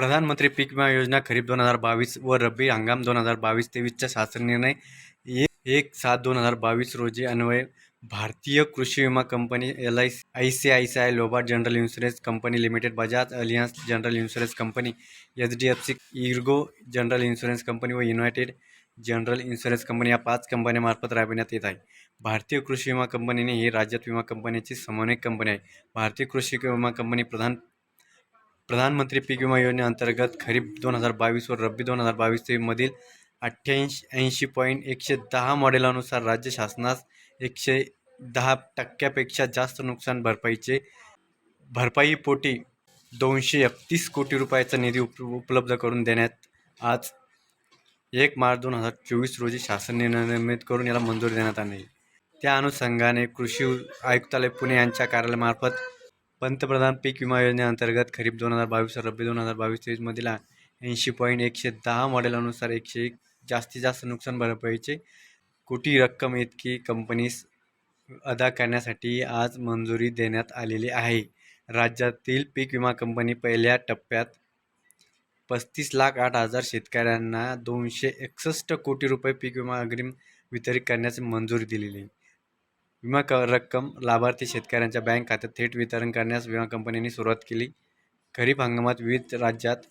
प्रधानमंत्री पीक विमा योजना खरीप दोन हजार बावीस व रब्बी हंगाम दोन हजार बावीस तेवीसचा शासन निर्णय एक एक सात दोन हजार बावीस रोजी अन्वये. भारतीय कृषी विमा company L I C I C I C I Lombard general insurance company limited Bajaj Allianz general insurance company H D F C Ergo general insurance company व युनायटेड जनरल इन्शुरन्स कंपनी या पाच कंपन्यांमार्फत राबविण्यात येत आहे. भारतीय कृषी विमा कंपनीने ही राज्यात विमा कंपनीची समन्वयक कंपनी आहे. भारतीय कृषी विमा कंपनी प्रधान प्रधानमंत्री पीक विमा योजनेअंतर्गत खरीप दोन हजार बावीस व रब्बी दोन हजार बावीस तेवीसमधील अठ्ठ्याऐंशी ऐंशी पॉईंट एकशे दहा मॉडेलानुसार राज्य शासनास एकशे दहा टक्क्यापेक्षा जास्त नुकसान भरपाईचे भरपाईपोटी दोनशे एकतीस कोटी रुपयाचा निधी उप उपलब्ध करून देण्यात आज एक मार्च दोन हजार चोवीस रोजी शासन नियमित करून याला मंजुरी देण्यात आली. त्या अनुषंगाने कृषी आयुक्तालय पुणे यांच्या कार्यालयामार्फत पंतप्रधान पीक विमा योजनेअंतर्गत खरीप दोन हजार बावीस रब्बी दोन हजार बावीस तेवीसमधील ऐंशी पॉईंट एकशे दहा मॉडेलानुसार एकशे एक जास्तीत जास्त नुकसान भरपाईचे कोटी रक्कम इतकी कंपनीस अदा करण्यासाठी आज मंजुरी देण्यात आलेली आहे. राज्यातील पीक विमा कंपनी पहिल्या टप्प्यात पस्तीस लाख आठ हजार शेतकऱ्यांना दोनशे एकसष्ट कोटी रुपये पीक विमा अग्रिम वितरित करण्याची मंजुरी दिलेली आहे. विमा क रक्कम लाभार्थी शेतकऱ्यांच्या बँक खात्यात थेट वितरण करण्यास विमा कंपन्यांनी सुरुवात केली. खरीप हंगामात विविध राज्यात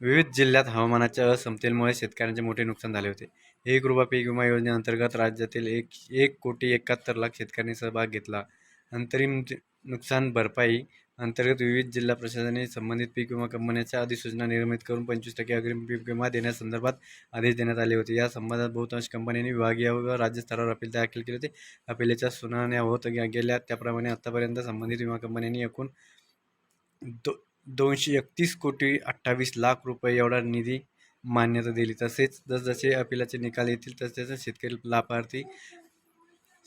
विविध जिल्ह्यात हवामानाच्या असमतेमुळे शेतकऱ्यांचे मोठे नुकसान झाले होते. एक रुपया पीक विमा योजनेअंतर्गत राज्यातील एक एक कोटी एकाहत्तर लाख शेतकऱ्यांनी सहभाग घेतला. अंतरिम नुकसान भरपाई अंतर्गत विविध जिल्हा प्रशासनाने संबंधित पीक विमा कंपन्यांच्या अधिसूचना निर्मित करून पंचवीस टक्के अग्रिम पीक विमा देण्यासंदर्भात आदेश देण्यात आले होते. या संबंधात बहुतांश कंपन्यांनी विभागीय व राज्य स्तरावर अपील दाखल केले होते. अपिलेच्या सुनावण्या होत गेल्या. त्याप्रमाणे आतापर्यंत संबंधित विमा कंपन्यांनी एकूण दो दोनशे एकतीस कोटी अठ्ठावीस लाख रुपये एवढा निधी मान्यता दिली. तसेच जसजसे अपिलाचे निकाल येतील तसतसे शेतकरी लाभार्थी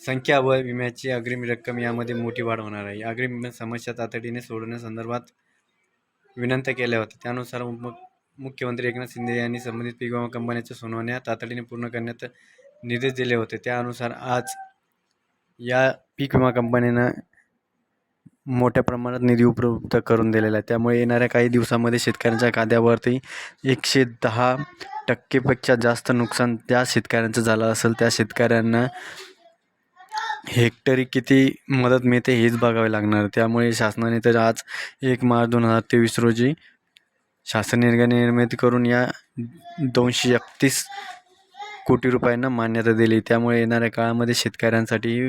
संख्या व विम्याची अग्रिम रक्कम यामध्ये मोठी वाढ होणार आहे. अग्रिम समस्या तातडीने सोडवण्यासंदर्भात विनंत्या केल्या होत्या. त्यानुसार मुख्यमंत्री एकनाथ शिंदे यांनी संबंधित पीक विमा कंपन्यांच्या सुनावण्या तातडीने पूर्ण करण्यात निर्देश दिले होते. त्यानुसार आज या पीक विमा कंपन्यांना मोठ्या प्रमाणात निधी उपलब्ध करून दिलेला आहे. त्यामुळे येणाऱ्या काही दिवसामध्ये शेतकऱ्यांच्या खाद्यावरती एकशे दहा टक्केपेक्षा जास्त नुकसान त्या शेतकऱ्यांचं झालं असेल. त्या शेतकऱ्यांना हेक्टरी किती मदत मिळते हेच बघावे लागणार. त्यामुळे शासनाने तर आज एक मार्च दोन हजार तेवीस रोजी शासन निर्णय निर्मिती करून या दोनशे एकतीस कोटी रुपयांना मान्यता दिली. त्यामुळे येणाऱ्या काळामध्ये शेतकऱ्यांसाठी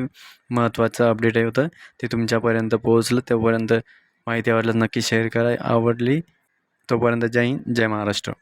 महत्त्वाचं अपडेट आहे होतं. ते तुमच्यापर्यंत पोहोचलं तोपर्यंत माहिती आवडलं नक्की शेअर करा. आवडली तोपर्यंत जय हिंद जय महाराष्ट्र.